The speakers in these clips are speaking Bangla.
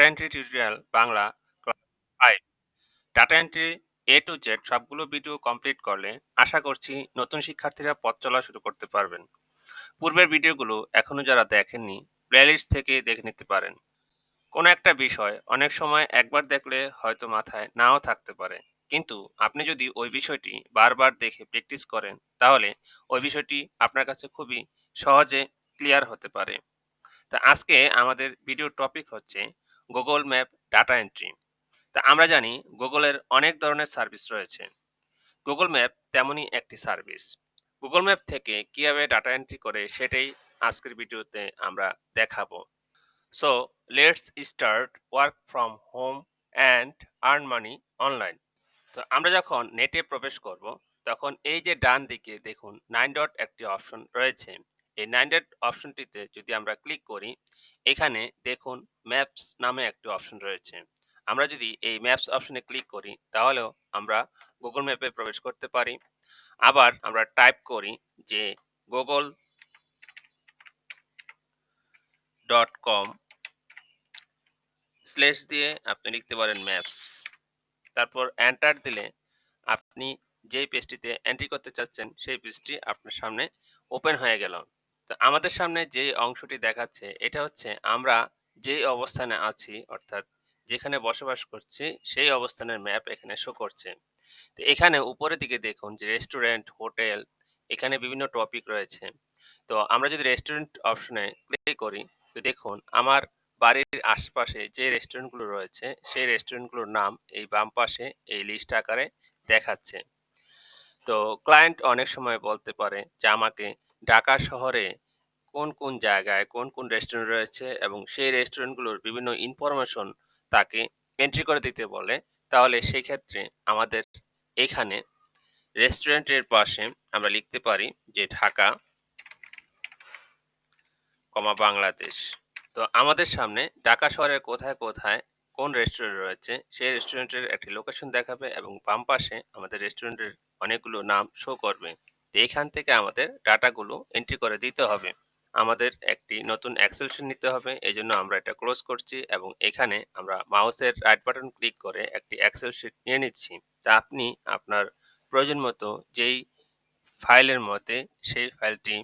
Data entry tutorial Bangla class five data entry A to Z সবগুলো ভিডিও কমপ্লিট করলে আশা করছি নতুন শিক্ষার্থীরা পথ চলা শুরু করতে পারবেন। পূর্বের ভিডিওগুলো এখনও যারা দেখেননি প্লেলিস্ট থেকে দেখে নিতে পারেন। কোনো একটা বিষয় অনেক সময় একবার দেখলে হয়তো মাথায় নাও থাকতে পারে। কিন্তু আপনি যদি ওই বিষয়টি বারবার দেখে প্র্যাকটিস করেন, তাহলে ওই বিষয়টি আপনার কাছে খুবই সহজে ক্লিয়ার হতে পারে। তা আজকে আমাদের ভিডিও টপিক হচ্ছে গুগল ম্যাপ, ডাটা এন্ট্রি। তা আমরা জানি গুগলের অনেক ধরনের সার্ভিস রয়েছে। গুগল ম্যাপ তেমনই একটি সার্ভিস। গুগল ম্যাপ থেকে কীভাবে ডাটা এন্ট্রি করে সেটাই আজকের ভিডিওতে আমরা দেখাবো। So let's start work from home and earn money online তো আমরা যখন নেটে প্রবেশ করব, তখন এই যে ডান দিকে দেখুন নাইন ডট একটি অপশন রয়েছে। এই নাইন অপশনটিতে যদি আমরা ক্লিক করি, এখানে দেখুন ম্যাপস নামে একটি অপশন রয়েছে। আমরা যদি এই ম্যাপস অপশনে ক্লিক করি, তাহলেও আমরা গুগল ম্যাপে প্রবেশ করতে পারি। আবার আমরা টাইপ করি যে গুগল ডট কম স্লেশ দিয়ে আপনি লিখতে পারেন ম্যাপস। তারপর এন্টার দিলে আপনি যেই পেজটিতে এন্ট্রি করতে চাচ্ছেন, সেই পেজটি আপনার সামনে ওপেন হয়ে গেল। তো আমাদের সামনে যে অংশটি দেখাচ্ছে, এটা হচ্ছে আমরা যেই অবস্থানে আছি, অর্থাৎ যেখানে বসবাস করছি, সেই অবস্থানের ম্যাপ এখানে শো করছে। তো এখানে উপরের দিকে দেখুন যে রেস্টুরেন্ট হোটেল এখানে বিভিন্ন টপিক রয়েছে। তো আমরা যদি রেস্টুরেন্ট অপশনে ক্লিক করি, তো দেখুন আমার বাড়ির আশপাশে যে রেস্টুরেন্টগুলো রয়েছে, সেই রেস্টুরেন্টগুলোর নাম এই বাম পাশে এই লিস্ট আকারে দেখাচ্ছে। তো ক্লায়েন্ট অনেক সময় বলতে পারে যে আমাকে ঢাকা শহরে কোন কোন জায়গায় কোন কোন রেস্টুরেন্ট রয়েছে এবং সেই রেস্টুরেন্টগুলোর বিভিন্ন ইনফরমেশন তাকে এন্ট্রি করে দিতে বলে, তাহলে সেই ক্ষেত্রে আমাদের এখানে রেস্টুরেন্টের পাশে আমরা লিখতে পারি যে ঢাকা, কমা বাংলাদেশ। তো আমাদের সামনে ঢাকা শহরের কোথায় কোথায় কোন রেস্টুরেন্ট রয়েছে, সেই রেস্টুরেন্টের একটি লোকেশন দেখাবে এবং বাম পাশে আমাদের রেস্টুরেন্টের অনেকগুলো নাম শো করবে। তো এখান থেকে আমাদের ডাটাগুলো এন্ট্রি করে দিতে হবে। আমাদের একটি নতুন এক্সেল শিট নিতে হবে এই জন্য আমরা এটা ক্লোজ করছি এবং এখানে আমরা মাউসের রাইট বাটন ক্লিক করে একটি এক্সেল শিট নিয়ে নিচ্ছি। তা আপনি আপনার প্রয়োজন মতো যেই ফাইলের মতে সেই ফাইলটি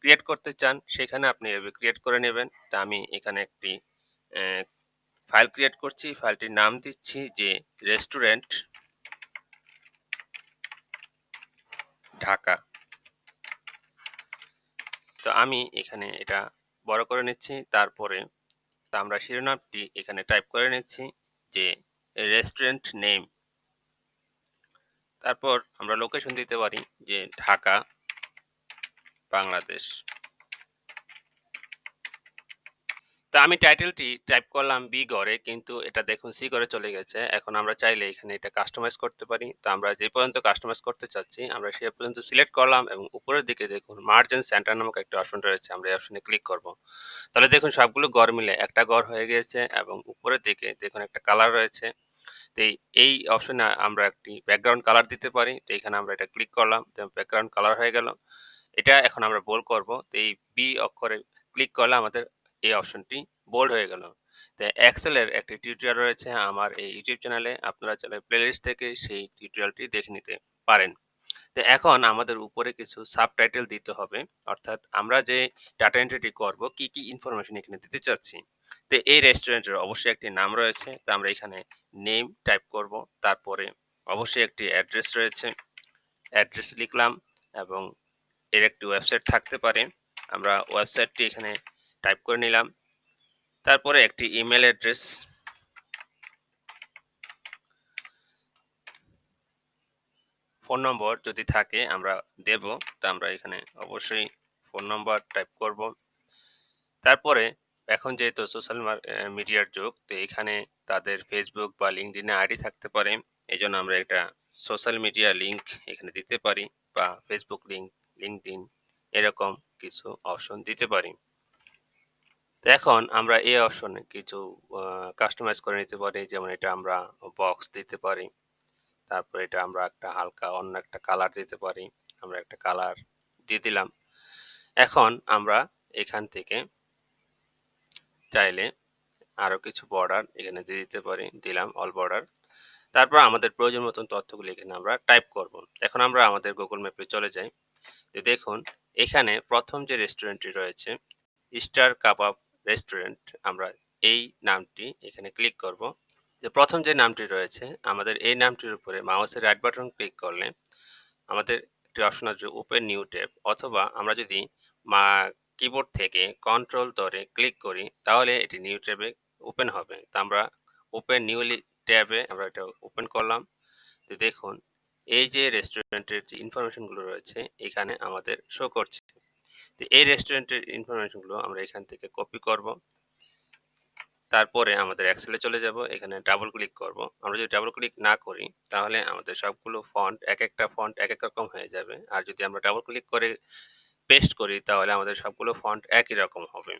ক্রিয়েট করতে চান, সেখানে আপনি এভাবে ক্রিয়েট করে নেবেন। তা আমি এখানে একটি ফাইল ক্রিয়েট করছি। ফাইলটির নাম দিচ্ছি যে রেস্টুরেন্ট ঢাকা। তো আমি এখানে এটা বড় করে নিচ্ছি, তারপরে তো আমরা শিরোনামটি এখানে টাইপ করে নিচ্ছি যে রেস্টুরেন্ট নেম তারপর আমরা লোকেশন দিতে পারি যে ঢাকা, বাংলাদেশ। তা আমি টাইটেলটি টাইপ করলাম বি গড়ে, কিন্তু এটা দেখুন সি গড়ে চলে গেছে। এখন আমরা চাইলে এখানে এটা কাস্টমাইজ করতে পারি। তো আমরা যে পর্যন্ত কাস্টমাইজ করতে চাচ্ছি, আমরা সে পর্যন্ত সিলেক্ট করলাম এবং উপরের দিকে দেখুন মার্জেন সেন্টার নামক একটা অপশন রয়েছে, আমরা এই অপশনে ক্লিক করব। তাহলে দেখুন সবগুলো গড় মিলে একটা গড় হয়ে গিয়েছে এবং উপরের দিকে দেখুন একটা কালার রয়েছে। তো এই অপশনে আমরা একটি ব্যাকগ্রাউন্ড কালার দিতে পারি। তো এখানে আমরা এটা ক্লিক করলাম ব্যাকগ্রাউন্ড কালার হয়ে গেল। এটা এখন আমরা বোল করব। তো এই বি অক্ষরে ক্লিক করলে আমাদের এই অপশনটি বোল্ড হয়ে গেল। তো এক্সেলের একটি টিউটোরিয়াল রয়েছে, আমার এই ইউটিউব চ্যানেলে আপনারা চাইলে প্লেলিস্ট থেকে সেই টিউটোরিয়ালটি দেখে নিতে পারেন। তো এখন আমাদের উপরে কিছু সাবটাইটেল দিতে হবে। অর্থাৎ আমরা যে ডাটা এন্ট্রিটি করব, কি কি ইনফরমেশন এখানে দিতে চাচ্ছি? তো এই রেস্টুরেন্টের অবশ্যই একটি নাম রয়েছে। তো আমরা এখানে নেম টাইপ করব। তারপরে অবশ্যই একটি অ্যাড্রেস রয়েছে। অ্যাড্রেস লিখলাম এবং এর একটি ওয়েবসাইট থাকতে পারে। আমরা ওয়েবসাইটটি এখানে টাইপ করে নিলাম। তারপরে একটি ইমেল অ্যাড্রেস ফোন নম্বর যদি থাকে আমরা দেব, তা আমরা এখানে অবশ্যই ফোন নম্বর টাইপ করব। তারপরে এখন যেহেতু সোশ্যাল মিডিয়ার যুগ, তো এখানে তাদের ফেসবুক বা লিঙ্কডিনে আইডি থাকতে পারে। এই জন্য আমরা একটা সোশ্যাল মিডিয়া লিঙ্ক এখানে দিতে পারি বা ফেসবুক লিঙ্ক লিঙ্কডিন এরকম কিছু অপশন দিতে পারি। তো এখন আমরা এই অপশনে কিছু কাস্টমাইজ করে নিতে পারি। যেমন এটা আমরা বক্স দিতে পারি। তারপর এটা আমরা একটা হালকা অন্য একটা কালার দিতে পারি। আমরা একটা কালার দিয়ে দিলাম। এখন আমরা এখান থেকে চাইলে আরও কিছু বর্ডার এখানে দিয়ে দিতে পারি। দিলাম অল বর্ডার তারপর আমাদের প্রয়োজন মতন তথ্যগুলি এখানে আমরা টাইপ করব। এখন আমরা আমাদের গুগল ম্যাপে চলে যাই। তো দেখুন, এখানে প্রথম যে রেস্টুরেন্টটি রয়েছে স্টার কাবাব রেস্টুরেন্ট আমরা এই নামটি এখানে ক্লিক করব। যে প্রথম যে নামটি রয়েছে, আমাদের এই নামটির উপরে মাউসের রাইট বাটন ক্লিক করলে আমাদের একটি অপশন আছে ওপেন নিউ ট্যাব অথবা আমরা যদি মা কিবোর্ড থেকে কন্ট্রোল ধরে ক্লিক করি, তাহলে এটি নিউ ট্যাবে ওপেন হবে। তো আমরা ওপেন নিউলি ট্যাবে আমরা এটা ওপেন করলাম। তো দেখুন, এই যে রেস্টুরেন্টের যে ইনফরমেশনগুলো রয়েছে, এখানে আমাদের শো করছে। তো এই রেস্টুরেন্টের ইনফরমেশনগুলো আমরা এখান থেকে কপি করব। তারপরে আমাদের এক্সেলে চলে যাব, এখানে ডাবল ক্লিক করব। আমরা যদি ডাবল ক্লিক না করি, তাহলে আমাদের সবগুলো ফন্ট এক একটা ফন্ট এক এক রকম হয়ে যাবে। আর যদি আমরা ডাবল ক্লিক করে পেস্ট করি, তাহলে আমাদের সবগুলো ফন্ট একই রকম হবে।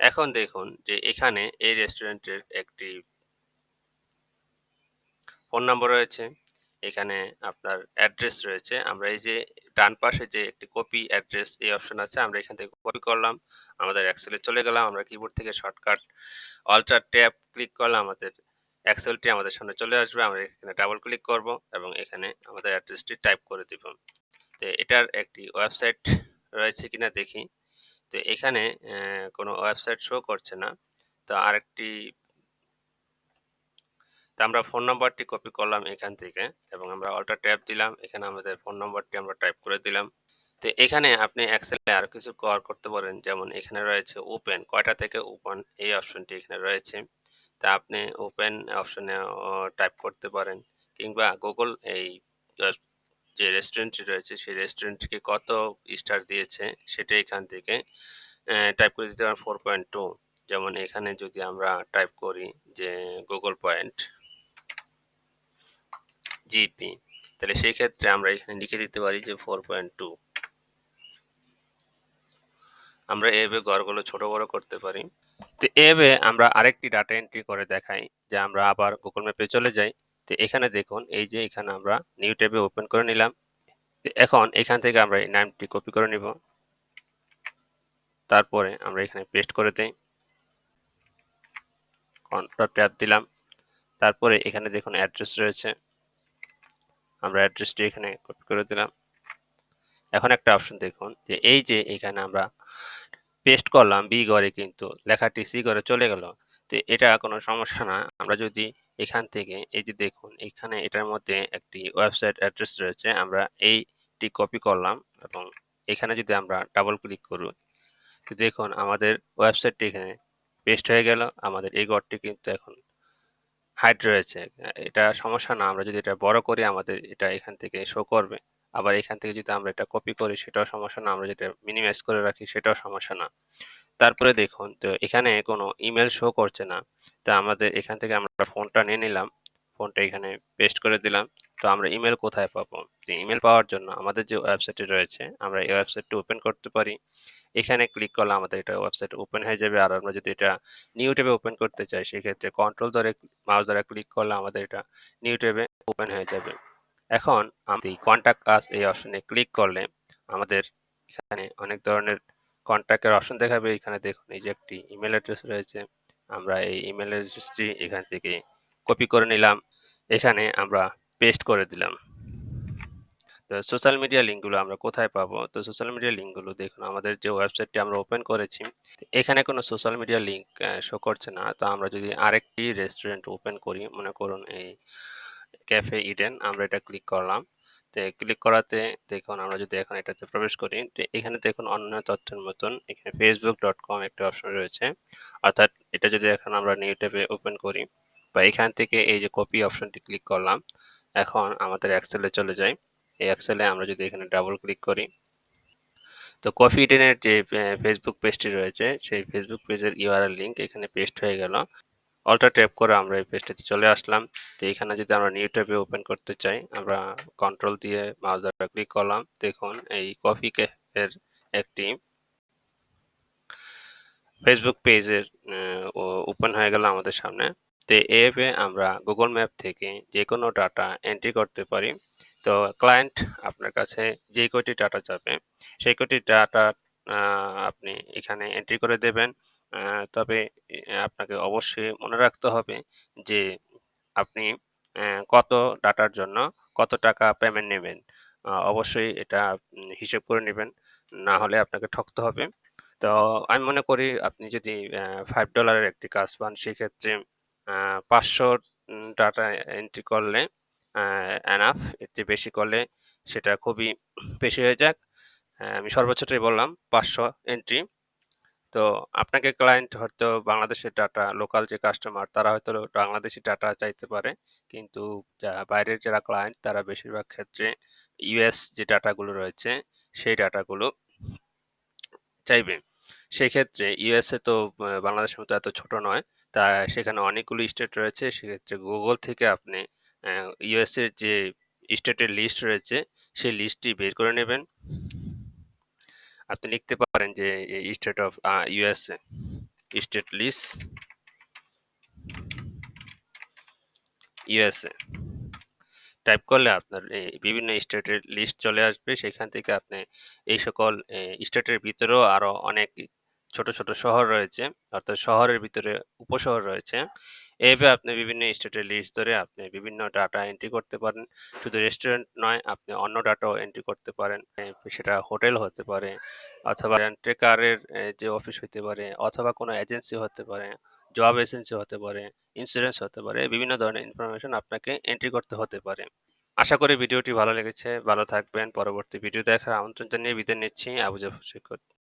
এখন দেখুন যে এখানে এই রেস্টুরেন্টের একটি ফোন নম্বর রয়েছে। এখানে আপনার অ্যাড্রেস রয়েছে। আমরা এই যে ডান পাশে যে একটি কপি অ্যাড্রেস এই অপশন আছে, আমরা এখান থেকে কপি করলাম, আমাদের এক্সেলে চলে গেলাম, আমরা কিবোর্ড থেকে শর্টকাট অল্টার ট্যাব ক্লিক করলাম, আমাদের এক্সেলটি আমাদের সামনে চলে আসবে, আমরা এখানে ডাবল ক্লিক করব এবং এখানে আমাদের অ্যাড্রেসটি টাইপ করে দিব। তো এটার একটি ওয়েবসাইট রয়েছে কিনা দেখি। তো এখানে কোনো ওয়েবসাইট শো করছে না। তো আরেকটি তো আমরা ফোন নাম্বারটি কপি করলাম এখান থেকে এবং আমরা অল্টার ট্যাব দিলাম। এখানে আমাদের ফোন নাম্বারটি আমরা টাইপ করে দিলাম। তো এখানে আপনি এক্সেলে আরও কিছু কর করতে পারেন। যেমন এখানে রয়েছে ওপেন কয়টা থেকে ওপেন এই অপশনটি এখানে রয়েছে। তা আপনি ওপেন অপশনে টাইপ করতে পারেন। কিংবা গুগল এই যে রেস্টুরেন্টটি রয়েছে, সেই রেস্টুরেন্টটিকে কত স্টার দিয়েছে, সেটা এখান থেকে টাইপ করে দিতে পারেন ফোর পয়েন্ট টু যেমন এখানে যদি আমরা টাইপ করি যে গুগল পয়েন্ট জিপি। তাহলে সেই ক্ষেত্রে আমরা এখানে লিখে দিতে পারি যে ফোর পয়েন্ট টু আমরা এভাবে ঘরগুলো ছোট বড় করতে পারি। তো এভাবে আমরা আরেকটি ডাটা এন্ট্রি করে দেখাই, যে আমরা আবার গুগল ম্যাপে চলে যাই। তো এখানে দেখুন, এই যে এখানে আমরা নিউ ট্যাবে ওপেন করে নিলাম। এখন এখান থেকে আমরা এই নামটি কপি করে নিব। তারপরে আমরা এখানে পেস্ট করে দিই। কন্ট্রোল ট্যাব দিলাম। তারপরে এখানে দেখুন অ্যাড্রেস রয়েছে। আমরা অ্যাড্রেসটি এখানে কপি করে দিলাম। এখন একটা অপশন দেখুন, যে এই যে এখানে আমরা পেস্ট করলাম বি ঘরে কিন্তু লেখাটি সি ঘরে চলে গেল, তো এটা কোনো সমস্যা না। আমরা যদি এখান থেকে, এই যে দেখুন, এখানে এটার মধ্যে একটি ওয়েবসাইট অ্যাড্রেস রয়েছে, আমরা এইটি কপি করলাম এবং এখানে যদি আমরা ডাবল ক্লিক করি, তো দেখুন আমাদের ওয়েবসাইটটি এখানে পেস্ট হয়ে গেল, আমাদের এই ঘরটি কিন্তু এখন হাইট রয়েছে। এটা সমস্যা না। আমরা যদি এটা বড় করি, আমাদের এটা এখান থেকে শো করবে। আবার এখান থেকে যদি আমরা এটা কপি করি, সেটাও সমস্যা না। আমরা যেটা মিনিমাইজ করে রাখি, সেটাও সমস্যা না। তারপরে দেখুন, তো এখানে কোনো ইমেল শো করছে না। তো আমাদের এখান থেকে আমরা ফোনটা নিয়ে নিলাম। ফোনটা এখানে পেস্ট করে দিলাম। তো আমরা ইমেল কোথায় পাবো? ইমেল পাওয়ার জন্য আমাদের যে ওয়েবসাইটটি রয়েছে, আমরা এই ওয়েবসাইটটি ওপেন করতে পারি। এখানে ক্লিক করলে আমাদের এটা ওয়েবসাইট ওপেন হয়ে যাবে। আর আমরা যদি এটা নিউ ট্যাবে ওপেন করতে চাই, সেক্ষেত্রে কন্ট্রোল ধরে মাউস দ্বারা ক্লিক করলে আমাদের এটা নিউ ট্যাবে ওপেন হয়ে যাবে। এখন আমি কন্ট্যাক্ট আস এই অপশনে ক্লিক করলে আমাদের এখানে অনেক ধরনের কন্ট্যাক্টের অপশন দেখাবে। এখানে দেখুন, এই যে একটি ইমেল অ্যাড্রেস রয়েছে। আমরা এই ইমেল অ্যাড্রেসটি এখান থেকে কপি করে নিলাম। এখানে আমরা পেস্ট করে দিলাম। তো সোশ্যাল মিডিয়া লিঙ্কগুলো আমরা কোথায় পাবো? তো সোশ্যাল মিডিয়া লিঙ্কগুলো দেখুন, আমাদের যে ওয়েবসাইটটি আমরা ওপেন করেছি, এখানে কোনো সোশ্যাল মিডিয়া লিঙ্ক শো করছে না। তো আমরা যদি আরেকটি রেস্টুরেন্ট ওপেন করি, মনে করুন এই ক্যাফে ইডেন আমরা এটা ক্লিক করলাম। তো ক্লিক করাতে দেখুন, আমরা যদি এখন এটাতে প্রবেশ করি, তো এখানে দেখুন অন্য তথ্যের মতন এখানে ফেসবুক ডট কম একটা অপশন রয়েছে। অর্থাৎ এটা যদি এখন আমরা নিউ ট্যাবে ওপেন করি বা এখান থেকে এই যে কপি অপশনটি ক্লিক করলাম, এখন আমাদের এক্সেলে চলে যাই। এই এক্সেলে আমরা যদি এখানে ডাবল ক্লিক করি, তো কফি ইডেনের যে ফেসবুক পেজটি রয়েছে, সেই ফেসবুক পেজের ইউআরএল লিঙ্ক এখানে পেস্ট হয়ে গেল। অল্টা ট্যাপ করে আমরা এই পেজটাতে চলে আসলাম। তো এখানে যদি আমরা নিউ ট্যাবে ওপেন করতে চাই, আমরা কন্ট্রোল দিয়ে মাউস দ্বারা ক্লিক করলাম। দেখুন, এই কফি এর একটি ফেসবুক পেজের ওপেন হয়ে গেল আমাদের সামনে। তো এভাবে আমরা গুগল ম্যাপ থেকে যে কোনো ডাটা এন্ট্রি করতে পারি তো ক্লায়েন্ট আপনার কাছে যে কয়টি ডাটা যাবে সেই কয়টি ডাটা আপনি এখানে এন্ট্রি করে দেবেন তবে আপনাকে অবশ্যই মনে রাখতে হবে যে আপনি কত ডাটার জন্য কত টাকা পেমেন্ট নেবেন। অবশ্যই এটা হিসেব করে নেবেন, না হলে আপনাকে ঠকতে হবে। তো আমি মনে করি আপনি যদি ফাইভ $5 একটি কাজ পান, সেক্ষেত্রে আ ৫০০ ডাটা এন্ট্রি করলে আ এনাফ। এর চেয়ে বেশি করলে সেটা খুবই বেশি হয়ে যাক। আমি সর্বোচ্চটাই বললাম ৫০০ এন্ট্রি। তো আপনাকে ক্লায়েন্ট হয়তো বাংলাদেশের ডাটা লোকাল যে কাস্টমার তারা হয়তো বাংলাদেশী ডাটা চাইতে পারে। কিন্তু বাইরের যারা ক্লায়েন্ট তারা বেশিরভাগ ক্ষেত্রে ইউএস যে ডাটাগুলো রয়েছে, সেই ডাটাগুলো চাইবে। সেই সেক্ষেত্রে ইউএসএ তো বাংলাদেশের মতো এত ছোট নয়। তা সেখানে অনেকগুলো স্টেট রয়েছে। সেক্ষেত্রে গুগল থেকে আপনি অ্যা ইউএসএর যে স্টেটের লিস্ট রয়েছে, সেই লিস্টটি বের করে নেবেন। আপনি লিখতে পারেন যে state of USA state list USA type করলে আপনার বিভিন্ন স্টেটের লিস্ট চলে আসবে। সেখান থেকে আপনি এই সকল স্টেটের ভিতরেও আরও অনেক ছোট, ছোট শহর রয়েছে। অর্থাৎ শহরের ভিতরে উপশহর রয়েছে। এইভাবে আপনি বিভিন্ন স্টেটের লিস্ট ধরে আপনি বিভিন্ন ডাটা এন্ট্রি করতে পারেন। শুধু রেস্টুরেন্ট নয়, আপনি অন্য ডাটাও এন্ট্রি করতে পারেন। সেটা হোটেল হতে পারে অথবা রেন্ট এ কারের এ যে অফিস হতে পারে অথবা কোনো এজেন্সি হতে পারে, জব এজেন্সি হতে পারে, ইন্সুরেন্স হতে পারে। বিভিন্ন ধরনের ইনফরমেশন আপনাকে এন্ট্রি করতে হতে পারে। আশা করি ভিডিওটি ভালো লেগেছে। ভালো থাকবেন। পরবর্তী ভিডিও দেখার আমন্ত্রণ জানিয়ে বিদায় নিচ্ছি। আবু জাফর।